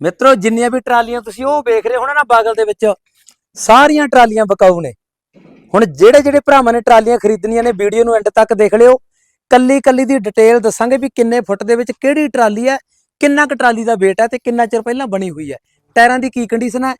ਮਿੱਤਰੋ, ਜਿੰਨੀਆਂ ਵੀ ਟਰਾਲੀਆਂ ਤੁਸੀਂ ਉਹ ਵੇਖ ਰਹੇ ਹੋ ਨਾ ਬਾਗਲ ਦੇ ਵਿੱਚ, ਸਾਰੀਆਂ ਟਰਾਲੀਆਂ ਬਕਾਊ ਨੇ। ਹੁਣ ਜਿਹੜੇ ਜਿਹੜੇ ਭਰਾਵਾਂ ਨੇ ਟਰਾਲੀਆਂ ਖਰੀਦਣੀਆਂ ਨੇ, ਵੀਡੀਓ ਨੂੰ ਐਂਡ ਤੱਕ ਦੇਖ ਲਿਓ। ਕੱਲੀ ਕੱਲੀ ਦੀ ਡਿਟੇਲ ਦੱਸਾਂਗੇ ਵੀ ਕਿੰਨੇ ਫੁੱਟ ਦੇ ਵਿੱਚ ਕਿਹੜੀ ਟਰਾਲੀ ਹੈ, ਕਿੰਨਾ ਕੁ ਟਰਾਲੀ ਦਾ weight ਹੈ ਤੇ ਕਿੰਨਾ ਚਿਰ ਪਹਿਲਾਂ ਬਣੀ ਹੋਈ ਹੈ। ਟਾਇਰਾਂ ਦੀ ਕੀ ਕੰਡੀਸ਼ਨ ਹੈ?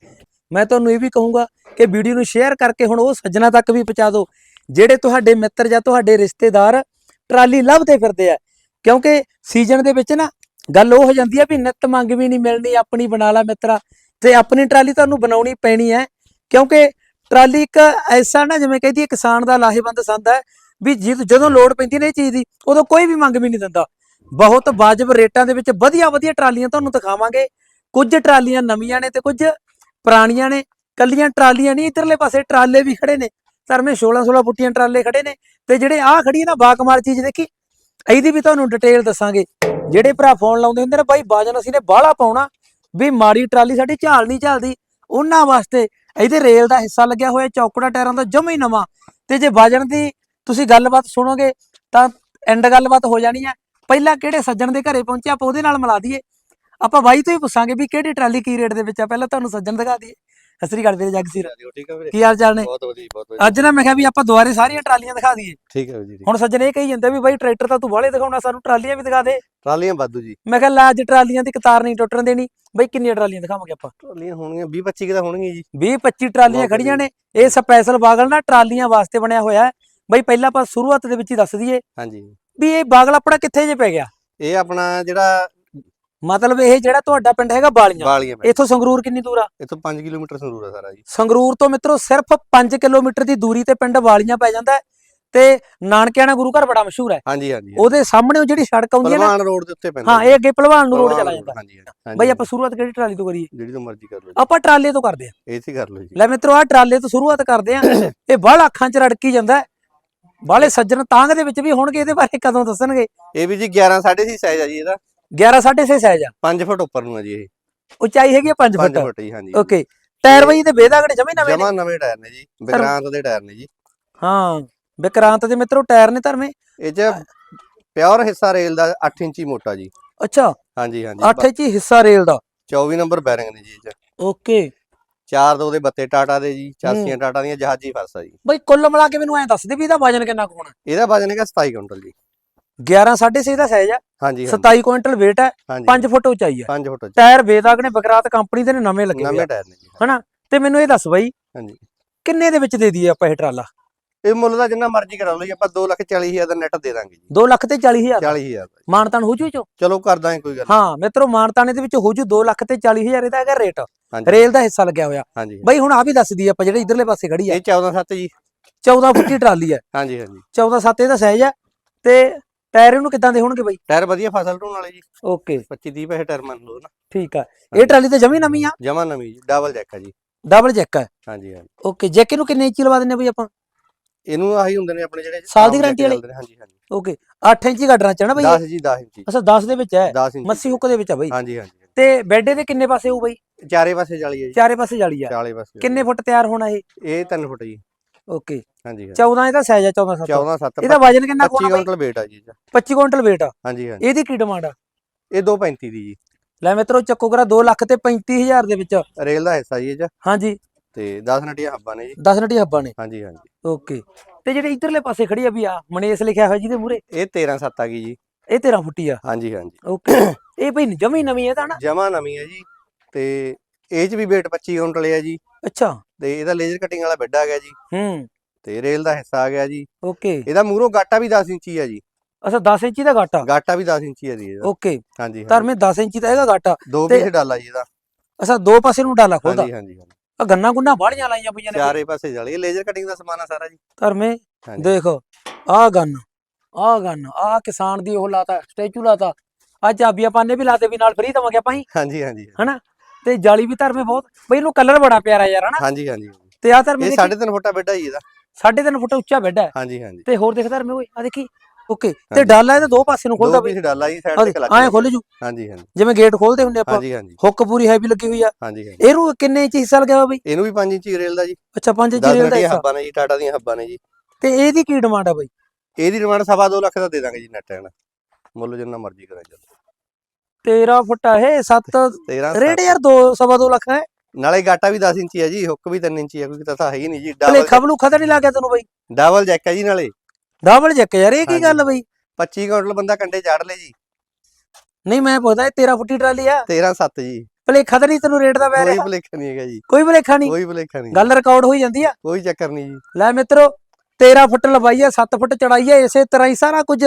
ਮੈਂ ਤੁਹਾਨੂੰ ਇਹ ਵੀ ਕਹੂੰਗਾ ਕਿ ਵੀਡੀਓ ਨੂੰ ਸ਼ੇਅਰ ਕਰਕੇ ਹੁਣ ਉਹ ਸੱਜਣਾ ਤੱਕ ਵੀ ਪਹੁੰਚਾ ਦਿਓ, ਜਿਹੜੇ ਤੁਹਾਡੇ ਮਿੱਤਰ ਜਾਂ ਤੁਹਾਡੇ ਰਿਸ਼ਤੇਦਾਰ ਟਰਾਲੀ ਲੱਭਦੇ ਫਿਰਦੇ ਆ। ਕਿਉਂਕਿ ਸੀਜ਼ਨ ਦੇ ਵਿੱਚ ਨਾ ਗੱਲ ਉਹ ਹੋ ਜਾਂਦੀ ਹੈ ਵੀ ਨਿੱਤ ਮੰਗ ਵੀ ਨਹੀਂ ਮਿਲਣੀ, ਆਪਣੀ ਬਣਾ ਲਾ ਮਿੱਤਰਾ। ਤੇ ਆਪਣੀ ਟਰਾਲੀ ਤੁਹਾਨੂੰ ਬਣਾਉਣੀ ਪੈਣੀ ਹੈ ਕਿਉਂਕਿ ਟਰਾਲੀ ਇੱਕ ਐਸਾ ਨਾ, ਜਿਵੇਂ ਕਹਿੰਦੀ ਕਿਸਾਨ ਦਾ ਲਾਹੇਵੰਦ ਸੰਦ ਹੈ ਵੀ ਜਦ- ਜਦੋਂ ਲੋੜ ਪੈਂਦੀ ਨੇ ਇਹ ਚੀਜ਼ ਦੀ, ਉਦੋਂ ਕੋਈ ਵੀ ਮੰਗ ਵੀ ਨਹੀਂ ਦਿੰਦਾ। ਬਹੁਤ ਵਾਜਬ ਰੇਟਾਂ ਦੇ ਵਿੱਚ ਵਧੀਆ ਵਧੀਆ ਟਰਾਲੀਆਂ ਤੁਹਾਨੂੰ ਦਿਖਾਵਾਂਗੇ। ਕੁਝ ਟਰਾਲੀਆਂ ਨਵੀਆਂ ਨੇ ਤੇ ਕੁਝ ਪੁਰਾਣੀਆਂ ਨੇ। ਕੱਲੀਆਂ ਟਰਾਲੀਆਂ ਨਹੀਂ, ਇਧਰਲੇ ਪਾਸੇ ਟਰਾਲੇ ਵੀ ਖੜੇ ਨੇ। ਧਰਮੇ 16 16 ਫੁੱਟੀਆਂ ਟਰਾਲੇ ਖੜੇ ਨੇ। ਤੇ ਜਿਹੜੇ ਆਹ ਖੜੀ ਨਾ ਬਾਕਮਾਰ ਚੀਜ਼ ਦੇਖੀ ਇਹਦੀ ਵੀ ਤੁਹਾਨੂੰ ਡਿਟੇਲ ਦੱਸਾਂਗੇ। ਜਿਹੜੇ ਭਰਾ ਫੋਨ ਲਾਉਂਦੇ ਹੁੰਦੇ ਨੇ ਬਾਈ ਬਾਜਨ ਅਸੀਂ ਨੇ ਬਾਹਲਾ ਪਾਉਣਾ। ਵੀ ਮਾੜੀ ਟਰਾਲੀ ਸਾਡੀ ਝਾਲ ਨਹੀਂ ਝਾਲਦੀ। ਉਹਨਾਂ ਵਾਸਤੇ ਇਹਦੇ ਰੇਲ ਦਾ ਹਿੱਸਾ ਲੱਗਿਆ ਹੋਇਆ, ਚੌਕੜਾ ਟਾਇਰਾਂ ਦਾ ਜਮਾ ਹੀ ਨਵਾਂ। ਤੇ ਜੇ ਬਾਜਣ ਦੀ ਤੁਸੀਂ ਗੱਲਬਾਤ ਸੁਣੋਗੇ, ਤਾਂ ਐਂਡ ਗੱਲਬਾਤ ਹੋ ਜਾਣੀ ਹੈ। ਪਹਿਲਾਂ ਕਿਹੜੇ ਸੱਜਣ ਦੇ ਘਰੇ ਪਹੁੰਚੇ, ਆਪਾਂ ਉਹਦੇ ਨਾਲ ਮਿਲਾ ਦਈਏ। ਆਪਾਂ ਬਾਈ ਤੋਂ ਹੀ ਪੁੱਛਾਂਗੇ ਵੀ ਕਿਹੜੀ ਟਰਾਲੀ ਕੀ ਰੇਟ ਦੇ ਵਿੱਚ ਆ? ਪਹਿਲਾਂ ਤੁਹਾਨੂੰ ਸੱਜਣ ਦਿਖਾ ਦਈਏ। ਸਤਿ ਸ੍ਰੀ ਅਕਾਲ ਵੀਰੇ ਜਗਸੀਰ ਠੀਕ ਹੈ ਵੀਰੇ ਕੀ ਹਾਲ ਚਾਲ ਨੇ? ਬਹੁਤ ਵਧੀਆ ਬਹੁਤ ਵਧੀਆ। ਅੱਜ ਨਾ ਮੈਂ ਕਿਹਾ ਵੀ ਆਪਾਂ ਦੁਬਾਰੇ ਸਾਰੀਆਂ ਟਰਾਲੀਆਂ ਦਿਖਾ ਦਈਏ। ਠੀਕ ਹੈ ਜੀ ਹੁਣ ਸੱਜਣ ਇਹ ਕਹੀ ਜਾਂਦੇ ਵੀ ਬਾਈ ਟਰੈਕਟਰ ਤਾਂ ਤੂੰ ਬਾਹਲੇ ਦਿਖਾਉਣਾ ਸਾਨੂੰ ਟਰਾਲੀਆਂ ਵੀ ਦਿਖਾ ਦੇ। ਟਰਾਲੀਆਂ ਵਾਧੂ ਜੀ। ਮੈਂ ਕਿਹਾ ਲੈ ਅੱਜ ਟਰਾਲੀਆਂ ਦੀ ਕਤਾਰ ਨਹੀਂ ਟੁੱਟਣ ਦੇਣੀ। ਬਈ ਕਿੰਨੀਆਂ ਟਰਾਲੀਆਂ ਦਿਖਾਵਾਂਗੇ ਆਪਾਂ? ਟਰਾਲੀਆਂ ਹੋਣਗੀਆਂ 20 25 ਕਿਦਾ ਹੋਣਗੀਆਂ ਜੀ। 20 25 ਟਰਾਲੀਆਂ ਖੜੀਆਂ ਨੇ। ਇਹ ਸਪੈਸ਼ਲ ਬਾਗਲ ਨਾ ਟਰਾਲੀਆਂ ਵਾਸਤੇ ਬਣਿਆ ਹੋਇਆ ਹੈ। ਬਈ ਪਹਿਲਾਂ ਆਪਾਂ ਸ਼ੁਰੂਆਤ ਦੇ ਵਿੱਚ ਹੀ ਦੱਸ ਦਈਏ ਹਾਂਜੀ। ਵੀ ਇਹ ਬਾਗਲ ਆਪਣਾ ਕਿੱਥੇ ਜੇ ਪੈ ਗਿਆ? ਇਹ ਆਪਣਾ ਜਿਹੜਾ ਮਤਲਬ ਇਹ ਜਿਹੜਾ ਤੁਹਾਡਾ ਪਿੰਡ ਹੈਗਾ ਬਾਲੀਆਂ। ਬਾਲੀਆਂ ਪਿੰਡ, ਇੱਥੋਂ ਸੰਗਰੂਰ ਕਿੰਨੀ ਦੂਰ ਆ? ਇੱਥੋਂ 5 ਕਿਲੋਮੀਟਰ ਸੰਗਰੂਰ ਆ ਸਾਰਾ ਜੀ। ਸੰਗਰੂਰ ਤੋਂ ਮਿੱਤਰੋ ਸਿਰਫ 5 ਕਿਲੋਮੀਟਰ ਦੀ ਦੂਰੀ ਤੇ ਪਿੰਡ ਵਾਲੀਆਂ ਪੈ ਜਾਂਦਾ ਹੈ ਤੇ ਨਾਨਕਿਆਣਾ ਗੁਰੂ ਘਰ ਬੜਾ ਮਸ਼ਹੂਰ ਹੈ। ਹਾਂਜੀ ਹਾਂਜੀ। ਉਹਦੇ ਸਾਹਮਣੇ ਉਹ ਜਿਹੜੀ ਸੜਕ ਆਉਂਦੀ ਹੈ ਨਾ ਪਹਿਲਵਾਨ ਰੋਡ ਦੇ ਉੱਤੇ ਪੈਂਦਾ ਹਾਂ। ਇਹ ਅੱਗੇ ਪਹਿਲਵਾਨ ਨੂੰ ਰੋਡ ਚਲਾ ਜਾਂਦਾ। ਹਾਂਜੀ ਹਾਂਜੀ। ਬਈ ਆਪਾਂ ਸ਼ੁਰੂਆਤ ਕਿਹੜੀ ਟਰਾਲੀ ਤੋਂ ਕਰੀਏ? ਜਿਹੜੀ ਤੋਂ ਮਰਜ਼ੀ ਕਰ ਲਓ ਆਪਾਂ ਟਰਾਲੇ ਤੋਂ ਕਰਦੇ ਆ ਇਹ ਸੀ ਕਰ ਲਓ ਜੀ। ਲੈ ਮਿੱਤਰੋ ਆ ਟਰਾਲੇ ਤੋਂ ਸ਼ੁਰੂਆਤ ਕਰਦੇ ਆ ਇਹ ਬਾਹਲਾ ਅੱਖਾਂ 'ਚ ਰੜਕੀ ਜਾਂਦਾ ਬਾਹਲੇ ਸੱਜਣ ਤਾਂਗ ਦੇ ਵਿੱਚ ਵੀ ਹੋਣਗੇ ਇਹਦੇ ਬਾਰੇ ਕਦੋਂ ਦੱਸਣਗੇ? ਇਹ ਵੀ ਜੀ 11 6.5 ਸਾਈਜ਼ ਆ ਜੀ ਇਹਦਾ। 11 6.5 ਸਾਈਜ਼ ਆ। 5 ਫੁੱਟ ਉੱਪਰ ਨੂੰ ਆ ਜੀ ਇਹ। ਉਚਾਈ ਹੈਗੀ 5 5 ਫੁੱਟ ਫੁੱਟ ਜੀ ਹਾਂਜੀ। ਓਕੇ ਟਾਇਰ ਬਈ ਤੇ ਬੇਦਾਗੜੇ ਜਮੇ ਨਵੇਂ ਜਮਾ ਨਵੇਂ ਟਾਇਰ ਨੇ ਜੀ ਵਿਕਰਾਂਤ ਦੇ ਟਾਇਰ ਨੇ ਜੀ। ਹਾਂ ਵਿਕਰਾਂਤ ਦੇ ਮਿੱਤਰੋ ਟਾਇਰ ਨੇ ਧਰਮੇ ਇਹ ਚ ਪਿਓਰ ਹਿੱਸਾ ਰੇਲ ਦਾ 8 ਇੰਚੀ ਮੋਟਾ ਜੀ। ਅੱਛਾ ਹਾਂਜੀ ਹਾਂਜੀ। 8 ਇੰਚੀ ਹਿੱਸਾ ਰੇਲ ਦਾ। 24 ਨੰਬਰ ਬੈਰਿੰਗ ਨੇ ਜੀ ਇਹ ਚ। ਓਕੇ ਚਾਰ ਦੋ ਦੇ ਬੱਤੇ ਟਾਟਾ ਦੇ ਜੀ ਚਾਸੀਆਂ ਟਾਟਾ ਦੀਆਂ ਜਹਾਜ਼ੀ ਫਰਸ ਆ ਜੀ। ਬਈ ਕੁੱਲ ਮਿਲਾ ਕੇ ਮੈਨੂੰ ਐਂ ਦੱਸ ਦੇ ਵੀ ਇਹਦਾ ਵਜਨ ਕਿੰਨਾ ਕੁ ਹੋਣਾ? ਇਹਦਾ ਵਜਨ ਹੈਗਾ 27 ਕੁਇੰਟਲ ਜੀ। 11 6.5 ਦਾ ਸਾਈਜ਼ ਆ। ਹਾਂਜੀ 27 ਕੁਇੰਟਲ weight ਹੈ ਹਾਂਜੀ। 5 ਫੁੱਟ ਉਚਾਈ ਹੈ 5 ਫੁੱਟ। ਟਾਇਰ ਬੇਦਾਗ ਨੇ ਵਿਕਰਾਂਤ ਕੰਪਨੀ ਦੇ ਨੇ ਨਵੇਂ ਲੱਗੇ ਨਵੇਂ ਟਾਇਰ ਨੇ ਜੀ ਤੇ ਮੈਨੂੰ ਇਹ ਦੱਸ ਬਈ ਹਾਂਜੀ। ਕਿੰਨੇ ਦੇ ਵਿੱਚ ਦੇ ਦਈਏ ਆਪਾਂ ਇਹ ਟਰਾਲਾ? ਇਹ ਮੁੱਲ ਦਾ ਜਿੰਨਾ ਮਰਜ਼ੀ ਕਰਾ ਲਓ ਜੀ ਆਪਾਂ 2 ਲੱਖ 40 ਹਜ਼ਾਰ ਦਾ ਨੈਟ ਦੇ ਦਾਂਗੇ ਜੀ। 2 ਲੱਖ ਤੇ 40 ਹਜ਼ਾਰ? 40 ਹਜ਼ਾਰ ਦਾ ਜੀ। ਮਾਨਤਾਨ ਹੋ ਜੂ ਚੋ? ਚਲੋ ਕਰ ਦਾਂਗੇ ਕੋਈ ਗੱਲ। ਹਾਂ ਮਿੱਤਰੋ ਮਾਨਤਾਨੇ ਦੇ ਵਿੱਚ ਹੋ ਜੂ 2 ਲੱਖ ਤੇ 40 ਹਜ਼ਾਰ ਇਹਦਾ ਹੈਗਾ ਰੇਟ ਰੇਲ ਦਾ ਹਿੱਸਾ ਲੱਗਿਆ ਹੋਇਆ। ਬਈ ਹੁਣ ਆ ਵੀ ਦੱਸ ਦਈਏ ਆਪਾਂ ਜਿਹੜੇ ਇਧਰਲੇ ਪਾਸੇ ਖੜੀ ਆ। ਇਹ 14 7 ਜੀ। 14 ਫੁੱਟੀ ਟਰਾਲੀ ਹੈ ਹਾਂਜੀ ਹਾਂਜੀ। 14 7 ਇਹਦਾ ਸਾਈਜ਼ ਹੈ ਤੇ ਟਾਇਰ ਇਹਨੂੰ ਕਿੱਦਾਂ ਦੇ ਹੋਣਗੇ ਬਈ? ਟਾਇਰ ਵਧੀਆ ਫਸਲ ਢੋਣ ਵਾਲੇ ਜੀ। ਓਕੇ। 25 30 ਪੈਸੇ ਟਾਇਰ ਮੰਨ ਲਓ ਨਾ। ਠੀਕ ਆ। ਇਹ ਟਰਾਲੀ ਤੇ ਜਮੀ ਨਵੀਂ ਆ? ਜਮਾ ਨਵੀਂ ਜੀ ਡਬਲ ਜੈਕ ਆ ਜੀ। ਡਬਲ ਜੈਕ ਹੈ ਹਾਂਜੀ ਹਾਂਜੀ। ਓਕੇ ਜੈਕ ਨੂੰ ਕਿੰਨੇ ਇੰਚੀ ਲਵਾ ਦਿੰਨੇ ਬਈ ਆਪਾਂ? ਇਹਨੂੰ ਆਹੀ ਹੁੰਦੇ ਨੇ ਆਪਣੇ ਜਿਹੜੇ ਸਾਲ ਦੀ jack ਵਾਲੇ? ਨੇ, ਹਾਂਜੀ ਹਾਂਜੀ। ਓਕੇ 8 ਇੰਚੀ ਗੱਡਣਾ ਚਾਹਣਾ ਬਈ 10 ਜੀ 10 ਇੰਚੀ। ਅੱਛਾ 10 ਦੇ ਵਿੱਚ ਹੈ? 10 ਇੰਚੀ। ਮੱਸੀ ਹੁੱਕ ਦੇ ਵਿੱਚ ਆ ਬਈ? ਹਾਂਜੀ ਹਾਂਜੀ। ਤੇ ਬੈੱਡ ਦੇ ਕਿੰਨੇ ਪਾਸੇ ਹੋਊ ਬਈ? ਚਾਰੇ ਪਾਸੇ ਜਾਲੀ ਹੈ ਜੀ। ਚਾਰੇ ਪਾਸੇ ਜਾਲੀ ਆ। ਚਾਲੇ ਪਾਸੇ ਕਿੰਨੇ ਫੁੱਟ ਤਿਆਰ ਹੋਣਾ ਇਹ? ਇਹ 3 ਫੁੱਟ ਜੀ। ਓਕੇ। ਹਾਂਜੀ ਹਾਂਜੀ। 14 ਇਹਦਾ ਸਾਈਜ਼ ਆ 14 7 14 7 ਇਹਦਾ ਵਜਨ ਕਿੰਨਾ ਕੁ 25 ਹੋਣਾ ਬਈ? ਕੁਇੰਟਲ weight ਆ ਜੀ ਇਹਦਾ। 25 ਕੁਇੰਟਲ weight ਆ। ਹਾਂਜੀ ਹਾਂਜੀ। ਇਹਦੀ ਕੀ ਡਿਮਾਂਡ ਆ? ਇਹ 235 ਦੀ ਜੀ। ਲੈ ਮਿੱਤਰੋ ਚੱਕੋ ਕਰਾ 2 ਲੱਖ ਤੇ 35000 ਦੇ ਵਿੱਚ। ਰੇਲ ਦਾ ਹਿੱਸਾ ਜੀ ਇਹ ਚ। ਹਾਂਜੀ। ਤੇ 10 ਨਟੀਆਂ ਹੱਬਾਂ ਨੇ ਜੀ। 10 ਨਟੀ ਹੱਬਾਂ ਨੇ। ਹਾਂਜੀ ਹਾਂਜੀ। ਓਕੇ। ਤੇ ਜਿਹੜੇ ਇਧਰਲੇ ਪਾਸੇ ਖੜੀ ਆ ਵੀ ਆ ਮਨੇਸ ਲਿਖਿਆ ਹੋਇਆ ਜਿਹਦੇ ਮੂਰੇ ਇਹ 13 7 ਆ ਗਈ ਜੀ। ਇਹ 13 ਫੁੱਟੀ ਆ। ਹਾਂਜੀ ਹਾਂਜੀ। ਓਕੇ। ਇਹ ਬਈ ਜਮੀ ਨਵੀਂ ਹੈ ਤਾਂ ਨਾ? ਜਮਾ ਨਵੀਂ ਹੈ ਜੀ। ਤੇ ਇਹ ਚ ਵੀ weight 25 ਕੁਇੰਟਲ ਹੈ ਜੀ। ਅੱਛਾ। ਤੇ ਇਹਦਾ ਲੇਜ਼ਰ ਕਟਿੰਗ ਵਾਲਾ ਬੈੱਡ ਆ ਗਿਆ ਜੀ। ਹੂੰ। ਤੇ ਰੇਲ ਦਾ ਹਿੱਸਾ ਆ ਗਿਆ ਜੀ। ਓਕੇ। ਇਹਦਾ ਮੂਹਰੋਂ ਗਾਟਾ ਵੀ 10 ਇੰਚੀ ਆ ਜੀ। ਅੱਛਾ 10 ਇੰਚੀ ਦਾ ਗਾਟਾ? ਗਾਟਾ ਵੀ 10 ਇੰਚੀ ਆ ਜੀ ਇਹਦਾ। ਓਕੇ। ਹਾਂਜੀ ਧਰਮੇ 10 ਇੰਚੀ ਦਾ ਹੈਗਾ ਗਾਟਾ। ਦੋ ਪੀਸ ਡਾਲਾ ਜੀ ਇਹਦਾ। ਅੱਛਾ ਦੋ ਪਾਸੇ ਨੂੰ ਡਾਲਾ ਖੋਲਦਾ ਹਾਂਜੀ ਹਾਂਜੀ। ਆ ਗੰਨਾ ਗੁੰਨਾ ਬਾੜੀਆਂ ਲਾਈਆਂ ਪਈਆਂ ਨੇ ਚਾਰੇ ਪਾਸੇ ਜਾਲੀ। ਲੇਜ਼ਰ ਕਟਿੰਗ ਦਾ ਸਮਾਨ ਆ ਸਾਰਾ ਜੀ। ਧਰਮੇ ਦੇਖ ਆ ਗੰਨ ਆ ਗੰਨ ਆ ਕਿਸਾਨ ਦੀ ਉਹ ਲਾਤਾ ਸਟੈਚੂ ਲਾਤਾ। ਆ ਚਾਬੀਆਂ ਪਾਨੇ ਵੀ ਲਾਤੇ ਵੀ ਨਾਲ ਫਰੀ ਦਵਾਂਗੇ ਆਪਾਂ ਹੀ। ਹਾਂਜੀ ਹਾਂਜੀ ਤੇ ਜਾਲੀ ਵੀ ਧਰਮੇ ਬਹੁਤ। ਬਈ ਇਹਨੂੰ ਕਲਰ ਬੜਾ ਪਿਆਰਾ ਯਾਰ ਹਨਾ? ਹਾਂਜੀ ਹਾਂਜੀ। ਤੇ ਆ ਧਰਮੇ ਇਹ 3.5 ਫੁੱਟਾ ਬੈੱਡ ਜੀ ਇਹਦਾ। 3.5 ਫੁੱਟ ਉੱਚਾ ਬੈੱਡ ਹੈ। ਹਾਂਜੀ ਹਾਂਜੀ। ਤੇ ਹੋਰ ਦੇਖ ਧਰਮੇ ਓਏ ਆ ਦੇਖੀ? ਓਕੇ ਤੇ। ਡਾਲਾ ਇਹਦੇ ਦੋ ਪਾਸੇ ਨੂੰ ਖੋਲਦਾ ਬਈ। ਡਾਲਾ ਜੀ ਸਾਈਡ ਤੇ ਕਲਚ ਐ ਖੋਲ ਜੂ। ਹਾਂਜੀ ਹਾਂਜੀ। ਜਿਵੇਂ ਗੇਟ ਖੋਲਦੇ ਹੁੰਦੇ ਆਪਾਂ। ਹਾਂਜੀ ਹਾਂਜੀ। ਹੁੱਕ ਪੂਰੀ ਹੈਵੀ ਲੱਗੀ ਹੋਈ ਆ। ਹਾਂਜੀ ਹਾਂਜੀ। ਇਹਨੂੰ ਕਿੰਨੇ ਇੰਚ ਹਿੱਸਾ ਲੱਗਿਆ ਬਈ? ਇਹਨੂੰ ਵੀ 5 ਇੰਚੀ ਰੇਲ ਦਾ ਜੀ। ਅੱਛਾ 5 ਇੰਚ 10 ਰੇਲ ਦਾ ਹੱਬਾਂ ਨੇ ਜੀ ਟਾਟਾ ਦੀਆਂ ਹੱਬਾਂ ਨੇ ਜੀ। ਤੇ ਇਹਦੀ ਕੀ ਡਿਮਾਂਡ ਆ ਬਈ? ਇਹਦੀ ਡਿਮਾਂਡ ਸਵਾ ਦੋ ਲੱਖ ਦਾ ਦੇ ਦਾਂਗੇ ਜੀ ਨੈਟ ਐਂਡ ਮੁੱਲ ਜਿੰਨਾ ਮਰਜ਼ੀ ਕਰਾਂ ਚੱਲ 13 ਫੁੱਟ ਆ ਇਹ 7 13 ਰੇਟ ਯਾਰ 2 ਸਵਾ 2 ਲੱਖ ਹੈ। ਨਾਲੇ ਗਾਟਾ ਵੀ 10 ਇੰਚੀ ਹੈ ਜੀ ਹੁੱਕ ਵੀ 3 ਇੰਚੀ ਹੈ ਕੋਈ ਤਾਂ ਹੈ ਹੀ ਨਹੀਂ ਜੀ। ਡਬਲ ਖਬਲੂ ਖਤਰ ਨਹੀਂ ਲੱਗਿਆ ਤੈਨੂੰ ਬਈ। ਡਬਲ ਜੈਕ ਹੈ ਜੀ ਨਾਲੇ। ਡਬਲ ਜੱਕ ਯਾਰ ਇਹ ਕੀ। ਗੱਲ ਬਈ? 25 ਕੁਇੰਟਲ ਬੰਦਾ ਕੰਡੇ ਚਾੜ ਲੇ ਜੀ। ਨਹੀਂ ਮੈਂ ਪੁੱਛਦਾ ਇਹ 13 ਫੁੱਟੀ ਟਰਾਲੀ ਆ। 13 7 ਜੀ। ਭਲੇ ਖਤਰ ਨਹੀਂ ਤੈਨੂੰ ਰੇਟ ਦਾ ਪੈ ਕੋਈ ਰਿਹਾ ਭੁਲੇਖਾ ਨਹੀਂ ਹੈਗਾ ਜੀ। ਕੋਈ ਭਲੇਖਾ ਨਹੀਂ ਕੋਈ ਭੁਲੇਖਾ ਨਹੀਂ। ਗੱਲ ਰਿਕਾਰਡ ਹੋਈ ਜਾਂਦੀ ਆ। ਕੋਈ ਚੱਕਰ ਨਹੀਂ ਜੀ। ਲੈ ਮਿੱਤਰੋ 13 ਫੁੱਟ ਲੰਬਾਈ ਆ 7 ਫੁੱਟ ਚੜਾਈ ਆ ਇਸੇ ਤਰ੍ਹਾਂ ਹੀ ਸਾਰਾ ਕੁਝ।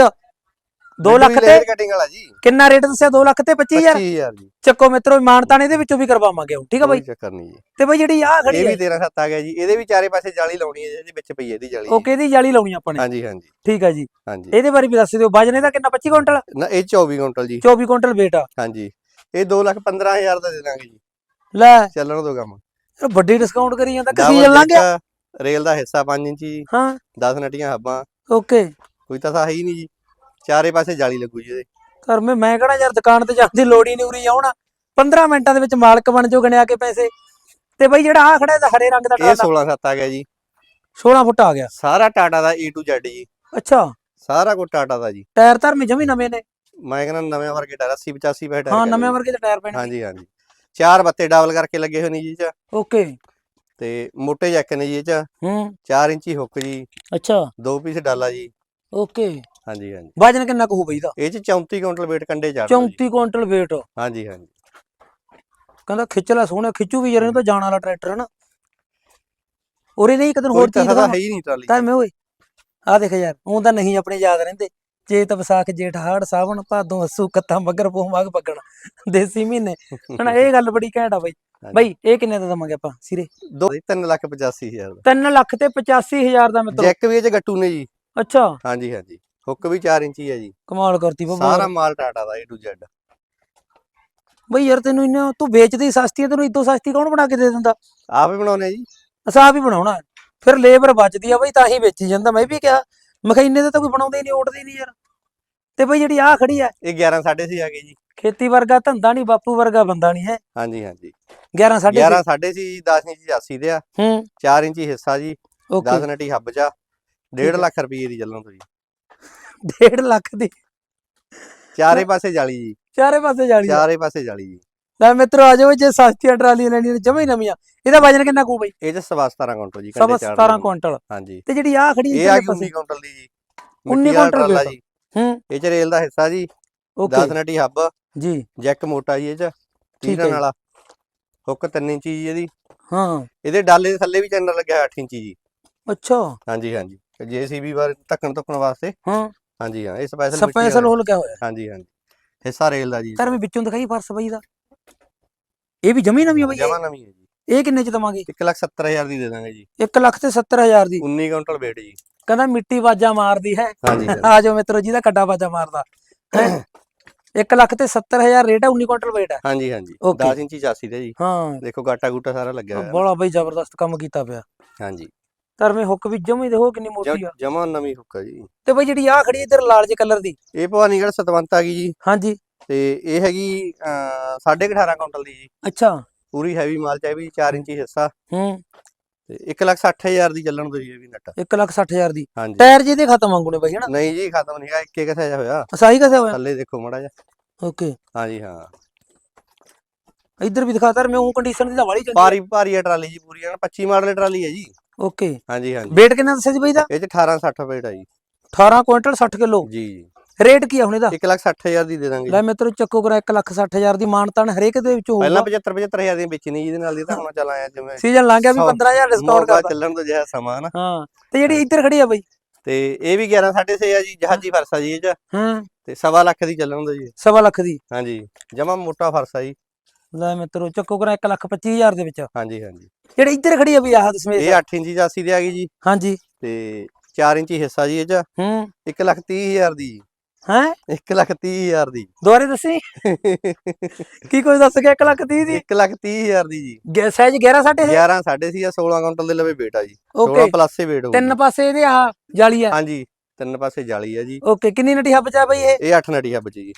2 ਲੱਖ ਤੇ ਕਟਿੰਗ ਵਾਲਾ ਜੀ। ਕਿੰਨਾ ਰੇਟ ਦੱਸਿਆ? 2 ਲੱਖ ਤੇ 25000 25000 ਜੀ। ਚੱਕੋ ਮਿੱਤਰੋ ਇਮਾਨਤਾਨ ਇਹਦੇ ਵਿੱਚੋਂ ਵੀ ਕਰਵਾਵਾਂਗੇ ਹੁਣ ਠੀਕ ਆ ਬਾਈ? ਚੱਕਰ ਨਹੀਂ ਜੀ। ਤੇ ਬਾਈ ਜਿਹੜੀ ਆ ਖੜੀ ਇਹ ਵੀ 13 7 ਆ ਗਿਆ ਜੀ। ਇਹਦੇ ਵੀ ਚਾਰੇ ਪਾਸੇ ਜਾਲੀ ਲਾਉਣੀ ਹੈ ਜੀ ਇਹਦੇ ਵਿੱਚ ਪਈ ਇਹਦੀ ਜਾਲੀ ਓਕੇ ਇਹਦੀ ਜਾਲੀ ਲਾਉਣੀ ਆਪਾਂ ਨੇ? ਹਾਂਜੀ ਹਾਂਜੀ। ਠੀਕ ਆ ਜੀ। ਹਾਂਜੀ। ਇਹਦੇ ਬਾਰੇ ਵੀ ਦੱਸ ਦਿਓ। ਵਜਨ ਇਹਦਾ ਕਿੰਨਾ? 25 ਕੁਇੰਟਲ? ਨਾ ਇਹ 24 ਕੁਇੰਟਲ ਜੀ। 24 ਕੁਇੰਟਲ weight ਆ। ਹਾਂਜੀ। ਇਹ 2 ਲੱਖ 15000 ਦਾ ਦੇ ਦਾਂਗੇ ਜੀ। ਲੈ। ਚੱਲਣ ਦੋ ਕੰਮ। ਵੱਡੀ ਡਿਸਕਾਊਂਟ ਕਰੀ ਜਾਂਦਾ। ਕਸੀ ਚੱਲਾਂਗੇ ਰੇਲ ਦਾ ਹਿੱਸਾ 5 ਇੰਚੀ ਜੀ ਹਾਂ। 10 ਨਟੀਆਂ ਹੱਬਾਂ। ਓਕੇ। ਕੋਈ ਤਾਂ ਹੈ ਹੀ ਨਹੀਂ ਜੀ। ਚਾਰੇ ਪਾਸੇ ਜਾਲੀ ਲੱਗੂ ਜੀ ਇਹਦੇ। ਘਰ ਮੈਂ ਮੈਂ ਕਹਣਾ ਯਾਰ ਦੁਕਾਨ ਤੇ ਜਾਣ ਦੀ ਲੋੜ ਹੀ ਨਹੀਂ ਉਰੀ ਆਉਣਾ। 15 ਮਿੰਟਾਂ ਦੇ ਵਿੱਚ ਮਾਲਕ ਬਣ ਜੋ ਗਣਿਆ ਕੇ ਪੈਸੇ। ਤੇ ਬਈ ਜਿਹੜਾ ਆ ਖੜਾ ਇਹਦਾ ਹਰੇ ਰੰਗ ਦਾ ਇਹ ਟਰਾਲਾ 16 7 ਆ ਗਿਆ ਜੀ। 16 ਫੁੱਟ ਆ ਗਿਆ। ਸਾਰਾ ਟਾਟਾ ਦਾ A to Z ਜੀ। ਅੱਛਾ। ਸਾਰਾ ਕੁਝ ਟਾਟਾ ਦਾ ਜੀ। ਟਾਇਰ ਧਰਮੇ ਜਮੀ ਨਵੇਂ ਨੇ। ਮੈਂ ਕਹਿੰਦਾ ਨਵੇਂ ਵਰਗੇ ਟਾਇਰ 80 85 ਪੈਸੇ ਟਾਇਰ ਹਾਂ ਨਵੇਂ। ਵਰਗੇ ਦੇ ਟਾਇਰ ਪੈਣੇ ਹਾਂਜੀ ਹਾਂਜੀ। ਚਾਰ ਬੱਤੇ ਡਬਲ ਕਰਕੇ ਲੱਗੇ ਹੋਏ ਨੇ ਜੀ ਇਹ ਚ। ਓਕੇ। ਤੇ ਮੋਟੇ ਜੈਕ ਨੇ ਜੀ ਇਹ ਚ। ਹੂੰ। 4 ਇੰਚੀ ਹੁੱਕ ਜੀ। ਅੱਛਾ। ਦੋ ਪੀਸ ਡਾਲਾ ਜੀ। ਓਕੇ। ਹਾਂਜੀ ਹਾਂਜੀ। ਵਜਨ ਕਿੰਨਾ ਕੁ ਹੋ ਬਈ ਦਾ ਇਹ ਚ 34 ਕੁਇੰਟਲ weight ਕੰਡੇ ਚੜ 34 ਕੁਇੰਟਲ weight ਹਾਂਜੀ ਹਾਂਜੀ। ਕਹਿੰਦਾ ਖਿੱਚ ਲੈ ਸੋਹਣਾ ਖਿੱਚੂ ਵੀ ਯਾਰ ਤਾਂ ਜਾਣ ਵਾਲਾ ਟਰੈਕਟਰ ਹੈ ਨਾ। ਉਰੇ ਨਹੀਂ ਇੱਕ ਦਿਨ ਕੋਈ ਹੋਰ ਚੀਜ਼ ਹੈ ਦਿਖਾਵਾਂ। ਹੀ ਨਹੀਂ ਟਰਾਲੀ। ਤਾਂ ਮੈਂ ਓਏ। ਆ ਦੇਖ ਯਾਰ ਉਹ ਤਾਂ ਨਹੀਂ ਆਪਣੇ ਯਾਦ ਰਹਿੰਦੇ। ਚੇਤ ਵਿਸਾਖ ਜੇਠ ਹਾੜ ਸਾਵਣ ਭਾਦੋਂ ਅਸੂ ਕੱਤਾ ਮਗਰ ਪੋ ਮਗ ਪੱਗਣ ਦੇਸੀ ਮਹੀਨੇ। ਹੁਣ ਇਹ ਗੱਲ ਬੜੀ ਘੈਂਟ ਆ ਬਈ। ਬਈ ਇਹ ਕਿੰਨੇ ਦਾ ਦਵਾਂਗੇ ਆਪਾਂ ਸਿਰੇ? ਦੋ 3 ਲੱਖ 85000 ਦਾ। 3 ਲੱਖ ਤੇ 85000 ਦਾ ਮਿੱਤਰੋ। ਜੈਕ ਵੀ ਇਹ ਚ ਗੱਟੂ ਨੇ ਜੀ। ਅੱਛਾ। ਹਾਂਜੀ ਹਾਂਜੀ। ਹੁੱਕ ਵੀ 4 ਇੰਚੀ ਹੈ ਜੀ। ਕਮਾਲ ਕਰਤੀ ਬਾਬਾ। ਸਾਰਾ ਮਾਲ ਟਾਟਾ ਦਾ A to Z ਬਈ ਯਾਰ ਤੈਨੂੰ ਇੰਨਾ ਤੂੰ ਵੇਚਦੀ ਸਸਤੀ ਆ, ਤੈਨੂੰ ਇਦੋਂ ਸਸਤੀ ਕੌਣ ਬਣਾ ਕੇ ਦੇ ਦਿੰਦਾ? ਆਪ ਹੀ ਬਣਾਉਨੇ ਜੀ। ਅਸਾਂ ਆਪ ਹੀ ਬਣਾਉਣਾ। ਫਿਰ ਲੇਬਰ ਬਚਦੀ ਆ ਬਈ ਤਾਂ ਹੀ ਵੇਚੀ ਜਾਂਦਾ। ਮੈਂ ਵੀ ਕਿਹਾ ਮੈਂ ਕਿਹਾ ਇੰਨੇ ਦਾ ਤਾਂ ਕੋਈ ਬਣਾਉਂਦਾ ਹੀ ਨਹੀਂ ਓਟਦਾ ਹੀ ਨਹੀਂ ਯਾਰ। ਤੇ ਬਈ ਜਿਹੜੀ ਆ ਖੜੀ ਆ ਇਹ 11 6.5 ਆ ਗਏ ਜੀ। ਖੇਤੀ ਵਰਗਾ ਧੰਦਾ ਨਹੀਂ ਬਾਪੂ ਵਰਗਾ ਬੰਦਾ ਨਹੀਂ ਹੈ। ਹਾਂਜੀ ਹਾਂਜੀ। 11 ਸਾਢੇ 11 ਸਾਢੇ ਸੀ 10 ਇੰਚੀ 80 ਦੇ ਆ। ਹੂੰ। 4 ਇੰਚੀ ਹਿੱਸਾ ਜੀ ਓਕੇ। 10 ਨਟੀ ਹੱਬ ਚ 1.5 ਲੱਖ ਰੁਪਏ ਦੀ ਚੱਲਣ ਤੋਂ ਜੀ 1.5 ਲੱਖ ਦੀ। ਚਾਰੇ ਪਾਸੇ ਜਾਲੀ ਜੀ। ਚਾਰੇ ਪਾਸੇ ਜਾਲੀ ਆ। ਚਾਰੇ ਪਾਸੇ ਜਾਲੀ ਜੀ। ਲੈ ਮਿੱਤਰੋ ਆ ਜਾਓ ਜੇ ਸਸਤੀਆਂ ਟਰਾਲੀਆਂ ਲੈਣੀਆਂ ਨੇ ਜਮਾ ਹੀ ਨਵੀਆਂ। ਇਹਦਾ ਵਜਨ ਕਿੰਨਾ ਕੂ ਬਈ? ਇਹ ਚ ਸਵਾ 17 ਕੁਇੰਟਲ ਜੀ ਸਵਾ ਕੰਡੇ ਚਾਰ 17 ਦੇ। ਕੁਇੰਟਲ ਹਾਂਜੀ। ਤੇ ਜਿਹੜੀ ਆ ਖੜੀ ਇਹ ਆ ਗਈ ਪਾਸੇ 19 ਕੁਇੰਟਲ ਦੀ ਜੀ। 19 ਮਿੱਟੀ ਵਾਲਾ ਕੁਇੰਟਲ weight। ਜੀ। ਹੂੰ। ਇਹ ਚ ਰੇਲ ਦਾ ਹਿੱਸਾ ਜੀ। ਓਕੇ। 10 ਨਟੀ ਹੱਬ। ਜੀ। ਜੈਕ ਮੋਟਾ ਜੀ ਇਹ ਚ। ਠੀਕ ਹੈ ਜੀ। ਵਾਲਾ ਹੁੱਕ 3 ਇੰਚੀ ਜੀ ਇਹਦੀ। ਹਾਂ। ਇਹਦੇ ਡਾਲੇ ਦੇ ਥੱਲੇ ਵੀ ਚੈਨਲ ਲੱਗਿਆ ਹੋਇਆ 8 ਇੰਚੀ ਜੀ। ਅੱਛਾ। ਹਾਂਜੀ ਹਾਂਜੀ। ਜੀਸੀਬੀ ਬਾਰੇ ਧੱਕਣ ਧੁੱਕਣ ਵਾਸਤੇ। ਹਾਂ। ਹਾਂਜੀ ਹਾਂ ਇਹ ਸਪੈਸ਼ਲ ਸਪੈਸ਼ਲ ਹੋ ਲੱਗਿਆ ਹੋਇਆ? ਹਾਂਜੀ ਹਾਂਜੀ। ਹਿੱਸਾ ਰੇਲ ਦਾ ਜੀ। ਸਰ ਮੈਂ ਵਿੱਚੋਂ ਦਿਖਾਈ ਫਰਸ ਬਈ ਦਾ। ਇਹ ਵੀ ਜਮੀ ਨਵੀਂ ਆ ਬਈ ਜਮਾ? ਨਵੀਂ ਹੈ ਜੀ। ਇਹ ਕਿੰਨੇ ਚ ਦਵਾਂਗੇ? 170000 ਦੀ ਦੇ ਦਾਂਗੇ ਜੀ। 1 ਲੱਖ ਤੇ 70000 ਦੀ। 19 ਕੁਇੰਟਲ weight ਜੀ। ਕਹਿੰਦਾ ਮਿੱਟੀ ਵਾਜਾ ਮਾਰਦੀ ਹੈ। ਆ ਜਾਓ ਮਿੱਤਰੋ ਜਿਹਦਾ ਕੱਡਾ ਵਾਜਾ ਮਾਰਦਾ। 1 ਲੱਖ ਤੇ 70000 ਰੇਟ ਹੈ 19 ਕੁਇੰਟਲ weight ਹੈ ਹਾਂਜੀ ਹਾਂਜੀ। Okay. 10 ਇੰਚੀ ਚਾਸੀ ਤੇ ਜੀ। ਹਾਂ। ਦੇਖੋ ਗਾਟਾ ਗੂਟਾ ਸਾਰਾ ਲੱਗਿਆ ਹੋਇਆ। ਬੜਾ ਬਈ ਜ਼ਬਰਦਸਤ ਕੰਮ ਕੀਤਾ ਪਿਆ। ਹਾਂਜੀ। ਧਰਮੇ ਹੁੱਕ ਵੀ ਜਮੀ ਦੇਖੋ ਕਿੰਨੀ ਮੋਟੀ ਆ। ਜਮਾ ਨਵੀਂ ਹੁੱਕ ਆ ਜੀ। ਤੇ ਬਈ ਜਿਹੜੀ ਆ ਖੜੀ ਇੱਧਰ ਲਾਲ ਜੇ ਕਲਰ ਦੀ। ਇਹ ਭਵਾਨੀਗੜ੍ਹ ਸਤਵੰਤ ਆ ਗਈ ਜੀ। ਹਾਂਜੀ। ਤੇ ਇਹ ਹੈਗੀ ਅਹ, ਸਾਢੇ ਕੁ 18 ਕੁਇੰਟਲ ਦੀ ਜੀ। ਅੱਛਾ। ਪੂਰੀ ਹੈਵੀ ਮਾਲ ਚ ਹੈ ਵੀ 4 ਇੰਚੀ ਹਿੱਸਾ। ਹੂੰ। ਤੇ 160000 ਦੀ ਚੱਲਣ ਦੋ ਜੀ ਇਹ ਵੀ ਨੱਟ। 1 ਲੱਖ 60000 ਦੀ। ਹਾਂਜੀ। ਟਾਇਰ ਜਿਹਦੇ ਖਤਮ ਵਾਂਗੂ ਨੇ ਬਈ ਹਨਾ? ਨਹੀਂ ਜੀ ਖਤਮ ਨਹੀਂ ਹੈਗਾ ਇੱਕ ਇੱਕ ਸਾਈਜ਼ ਹੋਇਆ। ਸਾਈ ਕਸੇ ਹੋਇਆ? ਥੱਲੇ ਦੇਖੋ ਮੜਾ ਜਾ ਓਕੇ। ਹਾਂਜੀ ਹਾਂ। ਇੱਧਰ ਵੀ ਦਿਖਾ ਧਰ ਮੈਂ ਉਹ ਕੰਡੀਸ਼ਨ ਦੀ ਤਾਂ ਵਾਲੀ ਚੰਗੀ ਭਾਰੀ ਭਾਰੀ ਟਰਾਲੀ ਜੀ ਪੂਰੀ ਐਨ 25 ਮਾਡਲ ਟਰਾਲੀ ਹੈ ਜੀ। ਓਕੇ। ਹਾਂਜੀ ਹਾਂਜੀ। weight ਕਿੰਨਾ ਦੱਸਿਆ ਸੀ ਬਈ ਦਾ? ਇਹ ਚ 18 60 weight ਆ ਜੀ। 18 ਕੁਇੰਟਲ 60 ਕਿਲੋ। ਜੀ ਰੇਟ ਕੀ ਆ ਹੁਣ ਇਹਦਾ? 1 ਲੱਖ 60000 ਦੀ ਦੇ ਦਾਂਗੇ। ਲੈ ਮਿੱਤਰੋ ਚੱਕੋ ਕਰਾ 1 ਲੱਖ 60000 ਦੀ ਮਾਨਤਾਨ ਹਰੇਕ ਦੇ ਵਿੱਚ ਪਹਿਲਾਂ ਹੋਊਗਾ 75 75000 ਦੀ ਵੇਚਣੀ ਜਿਹਦੇ ਨਾਲ ਦੀ ਤਾਂ ਹੁਣ ਚੱਲ ਆਇਆ ਜਿਵੇਂ ਸੀਜ਼ਨ ਲੰਘ ਗਿਆ ਵੀ ਸੌ- 15000 ਡਿਸਕਾਊਂਟ ਕਰਦਾ। ਚੱਲਣ ਤੋਂ ਜਿਹਾ ਸਮਾਂ ਨਾ। ਹਾਂ ਤੇ ਜਿਹੜੀ ਇੱਧਰ ਖੜੀ ਆ ਬਈ? ਤੇ ਇਹ ਵੀ 11 6.5 ਆ ਜੀ ਜਹਾਜੀ ਫਰਸਾ ਜੀ ਇਹ ਚ। ਹਾਂ। ਤੇ ਸਵਾ ਲੱਖ ਦੀ ਚੱਲਣ ਦੋ ਜੀ। ਸਵਾ ਲੱਖ ਦੀ? ਹਾਂਜੀ ਜਮਾ ਮੋਟਾ ਫਰਸਾ ਜੀ। ਲੈ ਮਿੱਤਰੋ ਚੱਕੋ ਕਰਾ 1 ਲੱਖ 25000 ਦੇ ਵਿੱਚ। ਹਾਂਜੀ ਹਾਂਜੀ। ਜਿਹੜੇ ਇੱਧਰ ਖੜੀ ਆ ਬਈ ਆਹ ਦਸਮੇਸ਼ ਇਹ 8 ਇੰਚੀ ਚਾਸੀ ਦੇ ਆ ਗਈ ਜੀ। ਹਾਂਜੀ। ਤੇ 4 ਇੰਚੀ ਹਿੱਸਾ ਜੀ ਇਹ ਚ। ਹੂੰ। 1 ਲੱਖ 30000 ਦੀ ਹੈ? 1 ਲੱਖ 30000 ਦੀ। ਦੁਬਾਰੇ ਦੱਸੀ? ਕੀ ਕੁਝ ਦੱਸ ਗਿਆ 1 ਲੱਖ 30 ਦੀ? 1 ਲੱਖ 30000 ਦੀ ਜੀ। ਸਾਈਜ਼ 11 ਸਾਢੇ 11 6.5 ਆ 16 ਕੁਇੰਟਲ ਦੇ ਲਵੇ ਬੇਟਾ ਜੀ। 16 ਓਕੇ। ਪਲੱਸ ਹੀ weight ਹੋਊਗੀ। ਤਿੰਨ ਪਾਸੇ ਇਹਦੇ ਆਹ ਜਾਲੀ ਆ? ਹਾਂਜੀ ਤਿੰਨ ਪਾਸੇ ਜਾਲੀ ਆ ਜੀ। ਓਕੇ ਕਿੰਨੀ ਨਟੀ ਹੱਬ ਚ ਆ ਬਈ ਇਹ? ਇਹ 8 ਨਟੀਆ ਬਚੀ ਜੀ।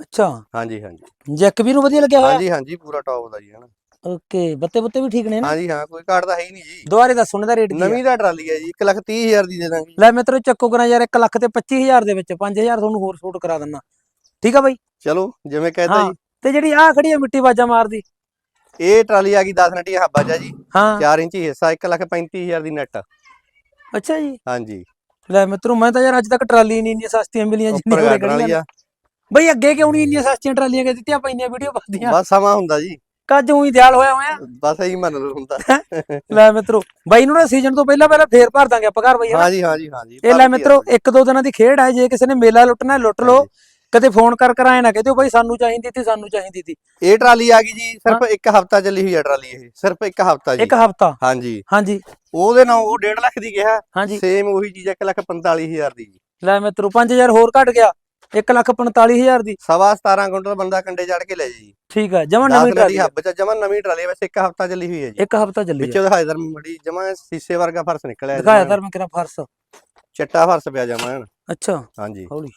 ਅੱਛਾ। ਹਾਂਜੀ ਹਾਂਜੀ। ਜੈਕ ਵੀ ਨੂੰ ਵਧੀਆ ਲੱਗਿਆ ਹੋਇਆ? ਹਾਂਜੀ ਹਾਂਜੀ ਪੂਰਾ ਟੌਪ ਦਾ ਜੀ ਹਨਾ। ਓਕੇ ਬੱਤੇ ਬੁੱਤੇ ਵੀ ਠੀਕ ਨੇ ਨਾ? ਹਾਂਜੀ ਹਾਂ ਕੋਈ ਘਾਟ ਤਾਂ ਹੈ ਹੀ ਨਹੀਂ ਜੀ। ਦੁਬਾਰੇ ਦੱਸ ਉਹਨਾਂ ਦਾ ਰੇਟ ਕੀ ਆ? ਨਵੀਂ ਦਾ ਟਰਾਲੀ ਹੈ ਜੀ 1 ਲੱਖ 30000 ਦੀ ਦੇ ਦਾਂਗੇ ਲੈ ਮਿੱਤਰੋ ਚੱਕੋ ਕਰਾਂ ਯਾਰ 1 ਲੱਖ ਤੇ 25000 ਦੇ ਵਿੱਚ 5000 ਤੁਹਾਨੂੰ ਹੋਰ ਛੋਟ ਕਰਾ ਦਿੰਨਾ। ਠੀਕ ਆ ਬਾਈ? ਚਲੋ ਜਿਵੇਂ ਕਹਿੰਦਾ ਹਾਂ ਜੀ। ਤੇ ਜਿਹੜੀ ਆ ਖੜੀ ਆ ਮਿੱਟੀ ਬਾਜਾ ਮਾਰਦੀ। ਇਹ ਟਰਾਲੀ ਆ ਗਈ 10 ਨਟੀ ਹੱਬਾ ਜਾ ਜੀ। ਹਾਂ। 4 ਇੰਚੀ ਹਿੱਸਾ 135000 ਦੀ ਨੈਟ ਅੱਛਾ ਜੀ। ਹਾਂਜੀ। ਲੈ ਮਿੱਤਰੋ ਮੈਂ ਤਾਂ ਯਾਰ ਅੱਜ ਤੱਕ ਟਰਾਲੀ ਨਹੀਂ ਇੰਨੀਆਂ ਸਸਤੀਆਂ ਮਿਲੀਆਂ ਉੱਪਰ ਜਿੰਨੀਆਂ ਉਰੇ ਗਾਡਰ ਵਾਲੀ ਖੜੀਆਂ ਆ। ਬਈ ਅੱਗੇ ਕਿਉਂ ਨਹੀਂ ਇੰਨੀਆਂ ਸਸਤੀਆਂ ਟਰਾਲੀਆਂ ਕਿ ਦਿੱਤੀਆਂ ਪਈਆਂ ਵੀਡੀਓ ਪਾਦੀਆਂ ਬਸ ਸਮਾਂ ਹੁੰਦਾ ਜੀ। ਕੱਜ ਉਹੀ ਦਿਆਲ ਹੋਇਆ ਹੋਇਆ। ਬਸ ਇਹੀ ਮੰਨ ਲਓ ਹੁੰਦਾ ਲੈ ਮਿੱਤਰੋ ਬਾਈ ਨੂੰ ਨਾ ਸੀਜ਼ਨ ਤੋਂ ਪਹਿਲਾਂ ਪਹਿਲਾਂ ਫੇਰ ਭਰ ਦਾਂਗੇ ਆਪਾਂ ਘਰ ਬਈ? ਹਾਂਜੀ ਹਾਂਜੀ ਹਾਂਜੀ ਇਹ ਲੈ ਮਿੱਤਰੋ ਇੱਕ ਦੋ ਦਿਨਾਂ ਦੀ ਖੇਡ ਹੈ ਜੇ ਕਿਸੇ ਨੇ ਮੇਲਾ ਲੁੱਟਣਾ ਹੈ, ਲੁੱਟ ਲਓ। ਕਦੇ ਫੋਨ ਕਰ ਕਰ ਆਏ ਨਾ ਕਹਦੇ ਬਾਈ ਸਾਨੂੰ ਚਾਹੀਦੀ ਸੀ ਸਾਨੂੰ ਚਾਹੀਦੀ ਸੀ। ਇਹ ਟਰਾਲੀ ਆ ਗਈ ਜੀ ਸਿਰਫ ਇੱਕ ਹਫਤਾ ਚੱਲੀ ਹੋਈ ਆ ਟਰਾਲੀ ਇਹ ਸਿਰਫ ਇੱਕ ਹਫਤਾ ਜੀ। ਇੱਕ ਹਫਤਾ। ਹਾਂਜੀ। ਹਾਂਜੀ। ਉਹਦੇ ਨਾਲ ਉਹ 1.5 ਲੱਖ ਦੀ ਹਾਂਜੀ। ਸੇਮ ਉਹੀ ਚੀਜ਼ 1 ਲੱਖ 45000 ਦੀ ਜੀ। ਲੈ ਮਿੱਤਰੋ 5000 ਹੋਰ ਘਟ ਗਿਆ। 145000 ਦੀ। ਸਵਾ 17 ਕੁਇੰਟਲ ਬੰਦਾ ਕੰਡੇ ਚੜ ਕੇ ਲੈ ਜੀ। ਠੀਕ ਹੈ ਜਮਾ 10 ਨਵੀਂ ਟਰਾਲੀ ਆ। ਹੱਬ ਚ ਜਮਾ ਨਵੀਂ ਟਰਾਲੀ ਵੈਸੇ ਇੱਕ ਹਫਤਾ ਚੱਲੀ ਹੋਈ ਹੈ ਜੀ। ਇੱਕ ਹਫਤਾ ਚੱਲੀ ਵਿੱਚੋਂ ਦਿਖਾਏ ਦਰ ਮੜੀ ਜਮਾ ਸੀਸੇ ਵਰਗਾ ਫਰਸ਼ ਨਿਕਲਿਆ ਦਿਖਾਇਆ। ਦਰ ਮੈਂ ਕਿਹਾ ਫਰਸ ਚਿੱਟਾ ਫਰਸ਼ ਪਿਆ ਜਮਾ ਐਨ। ਅੱਛਾ। ਹਾਂਜੀ। ਹੌਲੀ।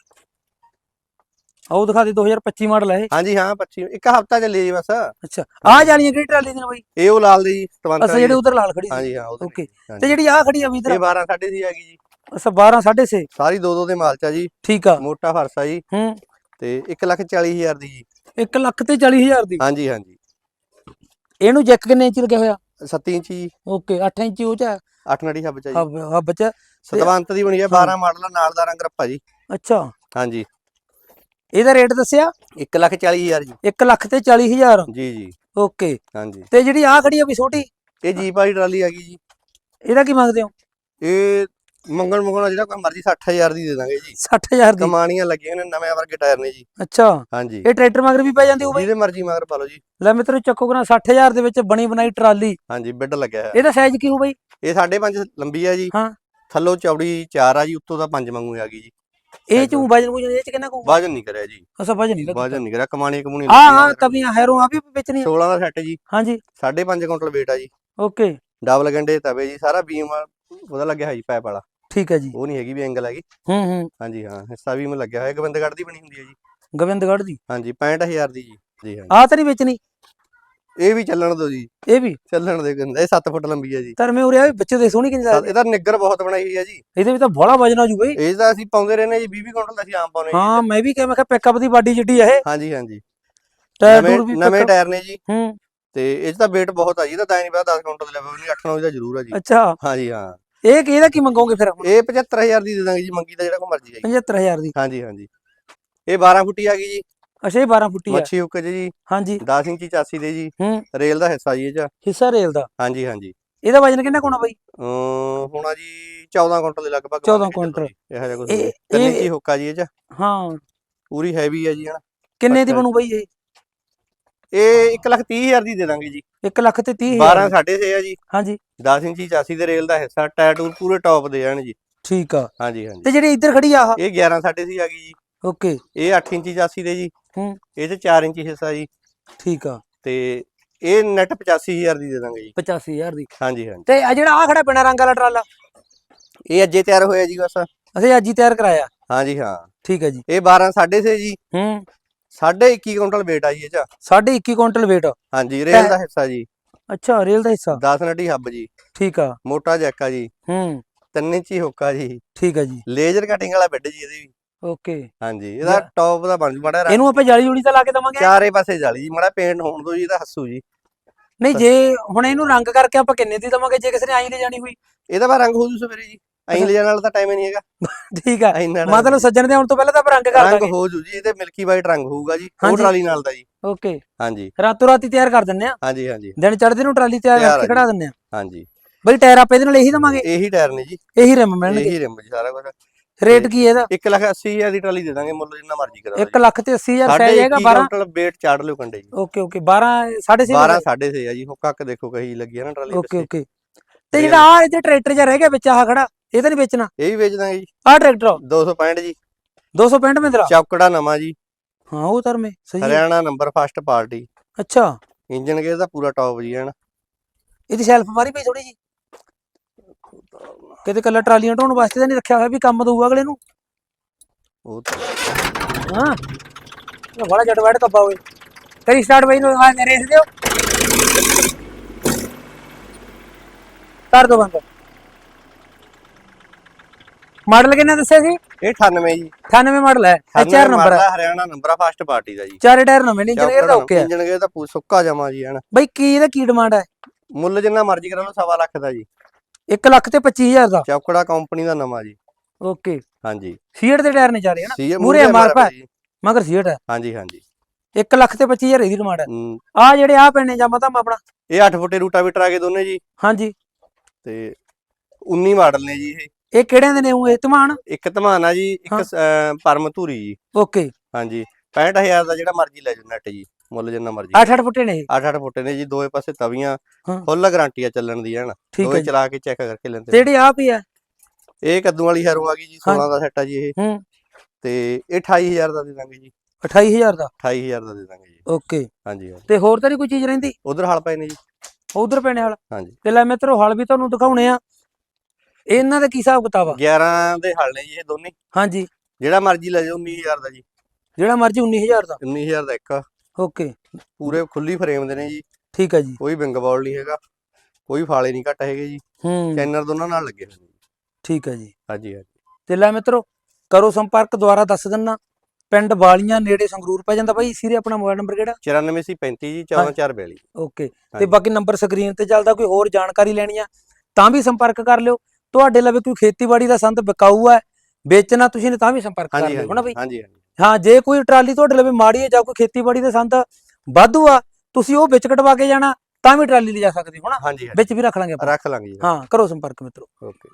ਆਓ ਦਿਖਾ ਦੇ 2025 ਮਾਡਲ ਹੈ ਇਹ। ਹਾਂਜੀ ਹਾਂ 25 ਇੱਕ ਹਫਤਾ ਚੱਲੀ ਜੀ ਬਸ। ਅੱਛਾ ਆ ਜਾਣੀਆਂ ਕਿਹੜੀ ਟਰਾਲੀ ਦੀਆਂ ਬਾਈ? ਇਹ ਉਹ ਲਾਲ ਦੀ ਜੀ 57 ਅੱਛਾ ਜਿਹੜੇ ਉਧਰ ਲਾਲ ਖੜੀ ਹਾਂਜੀ ਹਾਂ ਓਕੇ। ਤੇ ਜਿਹੜੀ ਆ ਖੜੀ ਆ ਵੀ ਇਹ ਇਧਰ 12 ਸਾਢੇ ਸੀ ਆ ਗਈ ਜੀ। ਅੱਛਾ 12 6.5 ਸਾਰੀ ਦੋ ਦੋ ਦੇ ਮਾਲ ਚ ਜੀ। ਠੀਕ ਆ। ਮੋਟਾ ਫਰਸ਼ ਜੀ। ਹੂੰ। ਤੇ 1 ਲੱਖ 40000 ਦੀ ਜੀ। 1 ਲੱਖ ਤੇ 40000 ਦੀ? ਹਾਂਜੀ ਹਾਂਜੀ। ਇਹਨੂੰ ਜੈਕ ਕਿੰਨੇ ਇੰਚ ਲੱਗਿਆ ਹੋਇਆ? 7 ਇੰਚੀ ਓਕੇ 8 ਇੰਚ ਉਹ ਚ 8 ਨੜੀ ਹੱਬ ਚ ਜੀ। ਹੱਬ ਹੱਬ ਚ। ਸਤਵੰਤ ਦੀ ਬਣੀ ਹੈ। 12 ਮਾਡਲ ਨਾਲ ਦਾ ਰੰਗ ਰੱਪਾ ਜੀ। ਅੱਛਾ। ਹਾਂਜੀ। ਇਹਦਾ ਰੇਟ ਦੱਸਿਆ? 1 ਲੱਖ 40000 ਜੀ। 1 ਲੱਖ ਤੇ 40000 ਜੀ ਜੀ। ਓਕੇ। ਹਾਂਜੀ। ਤੇ ਜਿਹੜੀ ਆ ਖੜੀ ਆ ਵੀ ਛੋਟੀ? ਇਹ ਜੀਪ ਵਾਲੀ ਟਰਾਲੀ ਆ ਗਈ ਜੀ। ਇਹਦਾ ਕੀ ਮੰਗਦੇ ਹੋ? ਇਹ ਮੰਗਣ ਮੰਗਣਾ ਜਿਹੜਾ ਕੋਈ ਮਰਜ਼ੀ 60000 ਦੀ ਦੇ ਦਾਂਗੇ ਜੀ। 60000 ਦੀ? ਕਮਾਣੀਆਂ ਲੱਗੀਆਂ ਨੇ ਨਵੇਂ ਵਰਗੇ ਟਾਇਰ ਨੇ ਜੀ। ਅੱਛਾ। ਹਾਂਜੀ। ਇਹ ਟਰੈਕਟਰ ਮਗਰ ਵੀ ਪੈ ਜਾਂਦੀ ਹੋ ਬਾਈ? ਜਿਹਦੇ ਮਰਜ਼ੀ ਮਗਰ ਪਾ ਲਓ ਜੀ। ਲੈ ਮਿੱਤਰੋ ਚੱਕੋ ਕਰਾਂ 60000 ਦੇ ਵਿੱਚ ਬਣੀ ਬਣਾਈ ਟਰਾਲੀ। ਹਾਂਜੀ ਬਿੱਡ ਲੱਗਿਆ ਹੈ ਇਹਦਾ ਸਾਈਜ਼ ਕੀ ਹੋ ਬਾਈ? ਇਹ 5.5 ਲੰਬੀ ਆ ਜੀ। ਹਾਂ। ਥੱਲੋਂ ਚੌੜੀ 4 ਆ ਜੀ ਉੱਤੋਂ ਦਾ 5 ਵਾਂਗੂ ਆ ਗਈ ਜੀ। ਇਹ ਚੋਂ ਵਜਨ ਵਜਨ ਇਹ ਚ ਕਿੰਨਾ ਕੋ ਵਜਨ ਨਹੀਂ ਕਰਿਆ ਜੀ। ਅਸਾ ਵਜਨ ਨਹੀਂ ਲੱਗਦਾ। ਵਜਨ ਨਹੀਂ ਕਰਿਆ ਕਮਾਣੀ ਕਮੂਣੀ ਹਾਂ ਹਾਂ ਤਵੀਆਂ ਹੈਰੋ ਆ ਵੀ ਵਿੱਚ ਨਹੀਂ 16 ਦਾ ਸੈੱਟ ਜੀ। ਹਾਂਜੀ। 5.5 ਕੁਇੰਟਲ weight ਆ ਜੀ। ਓਕੇ। ਡਬਲ ਗੰਡੇ ਤਵੇ ਜੀ ਸਾਰਾ ਬੀਮ ਉਹਦਾ ਲੱਗਿਆ ਹੈ ਜੀ ਪਾਈਪ ਵਾਲਾ। ਠੀਕ ਹੈ ਜੀ। ਉਹ ਨਹੀਂ ਹੈਗੀ ਵੀ ਐਂਗਲ ਹੈਗੀ। ਹੂੰ ਹੂੰ। ਹਾਂਜੀ ਹਾਂ ਹਿੱਸਾ ਵੀ ਮੈਂ ਲੱਗਿਆ ਹੋਇਆ ਗੋਬਿੰਦਗੜ੍ਹ ਦੀ ਬਣੀ ਹੁੰਦੀ ਹੈ ਜੀ। ਗੋਬਿੰਦਗੜ੍ਹ ਦੀ? ਹਾਂਜੀ 65000 ਦੀ ਜੀ। ਜੀ ਹਾਂ। ਆ ਤਾਂ ਨਹੀਂ ਵੇਚਣੀ? ਇਹ ਵੀ ਚੱਲਣ ਦੋ ਜੀ। ਇਹ ਵੀ? ਚੱਲਣ ਦੇ ਗੰਦਾ ਇਹ 7 ਫੁੱਟ ਲੰਬੀ ਹੈ ਜੀ। ਤਰ ਮੈਂ ਉਰੇ ਆ ਵੀ ਬੱਚੇ ਦੇ ਸੋਹਣੀ ਕਿੰਨੀ ਲੱਗਦੀ? ਇਹਦਾ ਨਿੱਗਰ ਬਹੁਤ ਬਣਾਈ ਹੋਈ ਹੈ ਜੀ। ਇਹਦੇ ਵਿੱਚ ਤਾਂ ਬੜਾ ਵਜਨ ਆ ਜੂ ਬਈ। ਇਹ ਤਾਂ ਅਸੀਂ ਪਾਉਂਦੇ ਰਹਿੰਦੇ ਜੀ 20 ਕੁਇੰਟਲ ਦਾ ਅਸੀਂ ਆਮ ਪਾਉਂਦੇ ਹਾਂ ਮੈਂ ਵੀ ਕਿਹਾ ਮੈਂ ਕਿਹਾ ਪਿਕਅਪ ਦੀ ਬਾਡੀ ਜਿੱਡੀ ਇਹ। ਹਾਂਜੀ ਹਾਂਜੀ। ਟਾਇਰ ਟੂਰ ਵੀ ਨਵੇਂ ਟਾਇਰ ਨੇ ਜੀ। ਹੂੰ। ਤੇ ਇਹ ਤਾਂ weight ਬਹੁਤ ਆ ਜੀ ਇਹਦਾ ਤਾਂ ਨਹੀਂ ਪਤਾ 10 ਕੁਇੰਟਲ ਲੈਵਲ ਨਹੀਂ 8 9 ਦਾ ਜ਼ਰੂਰ ਆ ਜੀ। ਅੱਛਾ। ਹਾਂਜੀ ਹਾਂ। ਇਹ ਕਿ ਇਹਦਾ ਕੀ ਮੰਗੋਗੇ ਫਿਰ ਹੁਣ? ਇਹ 75000 ਦੀ ਦੇ ਦਾਂਗੇ ਜੀ ਮੰਗੀ ਦਾ ਜਿਹੜਾ ਕੋ ਮਰਜ਼ੀ ਹੈ ਜੀ। 75000 ਦੀ? ਹਾਂਜੀ ਹਾਂਜੀ। ਇਹ 12 ਫੁੱਟੀ ਆ ਗਈ ਜੀ। ਅੱਛਾ ਇਹ 12 ਫੁੱਟੀ ਆ। ਮੱਛੀ ਹੁੱਕ ਜੀ ਹਾਂਜੀ। 10 ਇੰਚੀ ਚਾਸੀ ਦੇ ਜੀ। ਹੂੰ। ਰੇਲ ਦਾ ਹਿੱਸਾ ਜੀ ਇਹ 'ਚ। ਹਿੱਸਾ ਰੇਲ ਦਾ? ਹਾਂਜੀ ਹਾਂਜੀ। ਇਹਦਾ ਵਜਨ ਕਿੰਨਾ ਕੋਣਾ ਬਾਈ? ਅਮ ਹੋਣਾ ਜੀ 14 ਕੁਇੰਟਲ ਦੇ ਲਗਭਗ। 14 ਮੰਨ ਕੇ ਚੱਲੋ ਕੁਇੰਟਲ। ਇਹੋ ਜਿਹਾ ਕੁਝ ਇਹ- ਤਿੰਨ ਇਹ- ਇੰਚੀ ਹੁੱਕਾ ਜੀ ਇਹ 'ਚ। ਹਾਂ। ਪੂਰੀ ਹੈਵੀ ਹੈ ਜੀ ਹਨਾ। ਕਿੰਨੇ ਦੀ ਅੱਛਾ। ਬਣੂ ਬਾਈ ਇਹ? ਇਹ 1 ਲੱਖ 30000 ਦੀ ਦੇ ਦਾਂਗੇ ਜੀ। 1 ਲੱਖ ਤੇ 30 12 6.5 ਆ ਜੀ। ਹਾਂਜੀ। 10 ਇੰਚੀ ਚਾਸੀ ਦੇ ਰੇਲ ਦਾ ਹਿੱਸਾ ਟੈਟੂ ਪੂਰੇ ਟੌਪ ਦੇ ਜਾਣ ਜੀ। ਠੀਕ ਆ। ਹਾਂਜੀ ਹਾਂਜੀ। ਤੇ ਜਿਹੜੀ ਇੱਧਰ ਖੜੀ ਆ ਇਹ 11 6.5 ਆ ਗਈ ਜੀ। ਓਕੇ। ਇਹ 8 ਇੰਚੀ ਚਾਸੀ ਦੇ ਜੀ। ਹੂੰ। ਇਹ 'ਚ 4 ਇੰਚੀ ਹਿੱਸਾ ਜੀ। ਠੀਕ ਆ। ਤੇ ਇਹ ਨੈਟ 85000 ਦੀ ਦੇ ਦਾਂਗੇ ਜੀ। 85000 ਦੀ। ਹਾਂਜੀ ਹਾਂਜੀ। ਤੇ ਆ ਜਿਹੜਾ ਆ ਖੜਾ ਬਿਨਾ ਰੰਗ ਵਾਲਾ ਟਰਾਲਾ? ਇਹ ਅੱਜੇ ਤਿਆਰ ਹੋਇਆ ਜੀ ਬਸ। ਅਸੀਂ ਅੱਜ ਹੀ ਤਿਆਰ ਕਰਾਇਆ। ਹਾਂਜੀ ਹਾਂ। ਠੀਕ ਹੈ ਜੀ। ਇਹ 12 6.5 ਜੀ। ਹੂੰ। 21 ਕੁਇੰਟਲ weight ਆ ਜੀ ਇਹ 'ਚ। ਸਾਢੇ 21 ਕੁਇੰਟਲ weight ਹਾਂਜੀ ਰੇਲ ਦਾ ਹਿੱਸਾ ਜੀ। ਅੱਛਾ ਰੇਲ ਦਾ ਹਿੱਸਾ? 10 ਨਟੀ ਹੱਬ ਜੀ। ਠੀਕ ਆ। ਮੋਟਾ ਜੈਕ ਆ ਜੀ। ਹੂੰ। 3 ਇੰਚੀ ਹੁੱਕਾ ਜੀ। ਠੀਕ ਆ ਜੀ। ਲੇਜ਼ਰ ਕਟਿੰਗ ਵਾਲਾ ਬੈੱਡ ਜੀ ਇਹਦੇ ਵੀ। ਓਕੇ। ਹਾਂਜੀ ਇਹਦਾ। ਟੌਪ ਦਾ ਬਣ ਰੰਗ ਇਹਨੂੰ ਆਪਾਂ ਜਾਲੀ ਜੁਲੀ ਤਾਂ ਲਾ ਕੇ ਦਵਾਂਗੇ? ਚਾਰੇ ਪਾਸੇ ਜਾਲੀ ਜੀ ਮੜਾ ਪੇਂਟ ਹੋਣ ਦੋ ਜੀ ਇਹਦਾ ਹੱਸੂ ਜੀ। ਨਹੀਂ ਜੇ ਹੁਣ ਇਹਨੂੰ ਰੰਗ ਕਰਕੇ ਆਪਾਂ ਕਿੰਨੇ ਦੀ ਦਵਾਂਗੇ? ਜੇ ਕਿਸੇ ਨੇ ਆਈ ਲੈ ਜਾਣੀ ਹੋਈ। ਇਹਦਾ ਬਾ ਰੰਗ ਹੋ ਜੂ ਸਵੇਰੇ ਜੀ। ਐਂ ਲੈ ਜਾਣ ਵਾਲਾ ਤਾਂ ਟਾਈਮ ਨਹੀਂ ਹੈਗਾ। ਠੀਕ ਆ। ਇੰਨਾ ਰੰਗ ਮਤਲਬ ਸੱਜਣ ਦੇ ਆਉਣ ਤੋਂ ਪਹਿਲਾਂ ਤਾਂ ਆਪਾਂ ਰੰਗ ਕਰ ਰੰਗ ਦਾਂਗੇ। ਹੋ ਜੂ ਜੀ ਇਹਦੇ ਮਿਲਕੀ ਵਾਈਟ ਰੰਗ ਹੋਊਗਾ ਜੀ ਹਾਂਜੀ। ਉਹ ਟਰਾਲੀ ਨਾਲ ਦਾ ਜੀ। ਓਕੇ। ਹਾਂਜੀ। ਰਾਤੋਂ ਰਾਤੀ ਤਿਆਰ ਕਰ ਦਿੰਨੇ ਆ। ਹਾਂਜੀ ਹਾਂਜੀ। ਦਿਨ ਚੜ੍ਹਦੇ ਨੂੰ ਟਰਾਲੀ ਤਿਆਰ ਤਿਆਰ ਕਰਕੇ ਖੜਾ ਦਿੰਨੇ ਆ। ਹਾਂਜੀ। ਬਈ ਟਾਇਰ ਆਪਾਂ ਇਹਦੇ ਨਾਲ ਇਹੀ ਦਵਾਂਗੇ? ਇਹੀ ਟਾਇਰ ਨੇ ਜੀ। ਇਹੀ ਰਿਮ ਮਿਲਣਗੇ। ਇਹੀ ਰਿਮ ਜੀ ਸਾਰਾ ਕੁਝ ਰੇਟ ਕੀ ਹੈ ਇਹਦਾ? 1 ਲੱਖ 80 ਹਜ਼ਾਰ ਦੀ ਟਰਾਲੀ ਦੇ ਦਾਂਗੇ ਮੁੱਲ ਜਿੰਨਾ ਮਰਜ਼ੀ ਕਰਾ 1 ਲੱਖ ਤੇ 80000 ਸਾਈਜ਼ ਹੈਗਾ 12 ਕੁਇੰਟਲ weight ਚਾੜ ਲਿਓ ਕੰਡੇ ਜੀ। Okay okay. 12 6.5 12 6.5 ਆ ਜੀ। ਹੁੱਕਾ ਕੇ ਦੇਖੋ ਕਹੀ ਲੱਗੀ ਆ ਨਾ ਟਰਾਲੀ ਓਕੇ। ਓਕੇ। ਤੇ ਜਿਹੜਾ ਆ ਇਹਦੇ ਟਰੈਕਟਰ ਜਿਹਾ ਰਹਿ ਗਿਆ ਵਿੱਚ ਆਹ ਖੜਾ। ਇਹ ਤਾਂ ਨਹੀਂ ਵੇਚਣਾ? ਇਹ ਵੀ ਵੇਚ ਦਾਂਗੇ ਜੀ। ਆਹ ਟਰੈਕਟਰ 265 ਜੀ। 265 ਮਹਿੰਦਰਾ? ਚੌਕੜਾ ਨਵਾਂ ਜੀ। ਹਾਂ ਉਹ ਤਰਮੇ ਸਹੀ ਹੈ। Haryana number first party. ਅੱਛਾ। ਇੰਜਨ ਗੇਅਰ ਦਾ ਪੂਰਾ ਟੌਪ ਜੀ ਹਨ। ਇਹਦੀ ਸ਼ੈਲਫ ਮਾਰੀ ਪਈ ਥੋੜੀ ਜੀ। ਕਿਤੇ ਕੱਲਾ ਟਰਾਲੀਆਂ ਢੋਣ ਵਾਸਤੇ ਤਾਂ ਨਹੀਂ ਰੱਖਿਆ ਹੋਇਆ ਵੀ ਕੰਮ ਦਊਗਾ ਅਗਲੇ ਨੂੰ। ਉਹ ਤਾਂ ਹਾਂ। ਇਹ ਬੜਾ ਜੱਟ ਬੈਠ ਕੱਬਾ ਹੋਏ ਕਰੀ ਸਟਾਰਟ ਬਈ ਨੂੰ ਆ ਰੇਸ ਦਿਓ। ਕਰ ਦੋ ਬੰਦ। ਮਾਡਲ ਕਿੰਨਾ ਦੱਸਿਆ ਸੀ? ਇਹ 98 ਜੀ। 98 ਮਾਡਲ ਹੈ। ਐਚਆਰ 98 ਨੰਬਰ ਹੈ। ਹਰਿਆਣਾ ਨੰਬਰ ਆ ਫਸਟ ਪਾਰਟੀ ਦਾ ਜੀ। ਚਾਰੇ ਟਾਇਰ ਨਵੇਂ ਨੇ ਇੰਜੀਨੀਅਰ ਦਾ ਓਕੇ ਹੈ ਇੰਜਨ ਗੇ ਤਾਂ ਸੁੱਕਾ ਜਮਾ ਜੀ ਹਨ। ਬਈ ਕੀ ਇਹਦਾ ਕੀ ਡਿਮਾਂਡ ਹੈ? ਮੁੱਲ ਜਿੰਨਾ ਮਰਜ਼ੀ ਕਰਾ ਲਓ ਸਵਾ ਲੱਖ ਦਾ ਜੀ। 1 ਲੱਖ ਤੇ 25000 ਦਾ? ਚੌਕੜਾ ਕੰਪਨੀ ਦਾ ਨਵਾਂ ਜੀ। ਓਕੇ। ਹਾਂਜੀ। ਸੀਟ ਦੇ ਟਾਇਰ ਨੇ ਚਾਰੇ ਹਨਾ? ਮੂਹਰੇ MRP ਹੈ। ਮਗਰ ਸੀਟ ਹੈ। ਹਾਂਜੀ ਹਾਂਜੀ। 1 ਲੱਖ ਤੇ 25000 ਇਹਦੀ ਡਿਮਾਂਡ ਹੈ। ਆ ਜਿਹੜੇ ਆ ਪੈਣੇ ਜਾਂ ਮਤਾ ਆਪਣਾ? ਇਹ 8 ਫੁੱਟੇ ਰੂਟਾਵੀਟਰ ਆ ਗਏ ਦੋਨੇ ਜੀ। ਹਾਂਜੀ। ਤੇ 19 ਮਾਡਲ ਨੇ ਜੀ ਇਹ। ਇਹ ਕਿਹੜਿਆਂ ਦੇ ਨੇ ਉਹ ਇਹ ਧਮਾਨ? ਇੱਕ ਧਮਾਨ ਆ ਜੀ ਇੱਕ ਹਾਂ। ਅਹ, ਪਰਮ ਧੂਰੀ ਜੀ। ਓਕੇ। ਹਾਂਜੀ 65000 ਦਾ ਜਿਹੜਾ ਮਰਜ਼ੀ ਲੈ ਜਾਓ ਨੈਟ ਜੀ ਮੁੱਲ ਜਿੰਨਾ ਮਰਜ਼ੀ। 8-8 ਫੁੱਟੇ ਨੇ ਇਹ? 8-8 ਫੁੱਟੇ ਨੇ ਜੀ ਦੋਵੇਂ ਪਾਸੇ ਤਵੀਆਂ ਹਾਂ। ਫੁੱਲ ਗਾਰੰਟੀ ਆ ਚੱਲਣ ਦੀ ਹਨ ਠੀਕ ਹੈ ਦੋਵੇਂ ਜੀ। ਚਲਾ ਕੇ ਚੈੱਕ ਕਰਕੇ ਤੇ ਲੈਂਦੇ ਜਿਹੜੇ ਆ ਵੀ ਹੈ ਇਹ ਕੱਦੂ ਵਾਲੀ ਹੈਰੋ ਆ ਗਈ ਜੀ ਹਾਂ। 16 ਦਾ ਸੈੱਟ ਆ ਜੀ ਇਹ। ਹੂੰ। ਤੇ ਇਹ 28000 ਦਾ ਦੇ ਦਾਂਗੇ ਜੀ। 28000 ਦਾ? 28000 ਦਾ ਦੇ ਦਾਂਗੇ ਜੀ। ਓਕੇ। ਹਾਂਜੀ ਤੇ ਹੋਰ ਤਾਂ ਨਹੀਂ ਕੋਈ ਚੀਜ਼ ਰਹਿੰਦੀ? ਉਧਰ ਹਲ ਪਏ ਨੇ ਜੀ। ਉਧਰ ਪੈਣੇ ਵਾਲਾ ਹਾਂਜੀ। ਤੇ ਲੈ ਮਿੱਤਰੋ ਹਲ ਵੀ ਤੁਹਾਨੂੰ ਦਿਖਾਉਣੇ ਆ। ਇਹਨਾਂ ਦਾ ਕੀ ਹਿਸਾਬ ਕਿਤਾਬ ਆ? 11 ਦੇ ਹਲ ਨੇ ਜੀ ਇਹ ਦੋਨੇ। ਹਾਂਜੀ। ਜਿਹੜਾ ਮਰਜ਼ੀ ਲੈ ਜਾਓ 19000 ਦਾ ਜੀ। ਜਿਹੜਾ ਮਰਜ਼ੀ 19000 ਦਾ। 19000 ਦਾ ਇੱਕ ਓਕੇ। ਪੂਰੇ ਖੁੱਲੀ ਫਰੇਮ ਦੇ ਨੇ ਜੀ। ਠੀਕ ਹੈ ਜੀ। ਕੋਈ ਵਿੰਗ ਬਾਲ ਨਹੀਂ ਹੈਗਾ। ਕੋਈ ਫਾਲੇ ਨਹੀਂ ਘੱਟ ਹੈਗੇ ਜੀ। ਹੂੰ। ਚੈਨਰ ਦੋਨਾਂ ਨਾਲ ਲੱਗੇ ਹੋਏ ਨੇ ਜੀ। ਠੀਕ ਹੈ ਜੀ। ਹਾਂਜੀ ਹਾਂਜੀ। ਤੇ ਲੈ ਮਿੱਤਰੋ ਕਰੋ ਸੰਪਰਕ ਦੁਆਰਾ ਦੱਸ ਦਿੰਨਾ। ਪਿੰਡ ਵਾਲੀਆਂ ਨੇੜੇ ਸੰਗਰੂਰ ਪੈ ਜਾਂਦਾ ਬਾਈ। ਸੀਰੇ ਆਪਣਾ ਮੋਬਾਈਲ ਨੰਬਰ ਕਿਹੜਾ? 9435 ਜੀ 14442 ਓਕੇ। ਤੇ ਹਾਂਜੀ। ਬਾਕੀ ਨੰਬਰ ਸਕਰੀਨ ਤੇ ਚੱਲਦਾ ਕੋਈ ਹੋਰ ਜਾਣਕਾਰੀ ਲੈਣੀ ਆ ਤਾਂ ਵੀ ਸੰਪਰਕ ਕਰ ਲਿਓ। ਤੁਹਾਡੇ ਲਵੇ ਕੋਈ ਖੇਤੀਬਾੜੀ ਦਾ ਸੰਦ ਵਿਕਾਊ ਹੈ ਵੇਚਣਾ ਤੁਸੀਂ ਨੇ ਤਾਂ ਵੀ ਸੰਪਰਕ ਕਰ ਲਿਓ ਹਨਾ ਬਈ? ਹਾਂਜੀ ਹਾਂਜੀ। ਹਾਂ ਜੇ ਕੋਈ ਟਰਾਲੀ ਤੁਹਾਡੇ ਲਵੇ ਮਾੜੀ ਹੈ ਜਾਂ ਕੋਈ ਖੇਤੀਬਾੜੀ ਦਾ ਸੰਦ ਵਾਧੂ ਆ ਤੁਸੀਂ ਉਹ ਵਿੱਚ ਕਟਵਾ ਕੇ ਜਾਣਾ ਤਾਂ ਵੀ ਟਰਾਲੀ ਲਿਜਾ ਸਕਦੇ ਹੋ ਹਾਂਜੀ। ਵਿੱਚ ਵੀ ਰੱਖ ਲਾਂਗੇ ਆਪਾਂ। ਰੱਖ ਲਾਂਗੇ ਜੀ। ਹਾਂ ਕਰੋ ਸੰਪਰਕ ਮਿੱਤਰੋ। ਓਕੇ।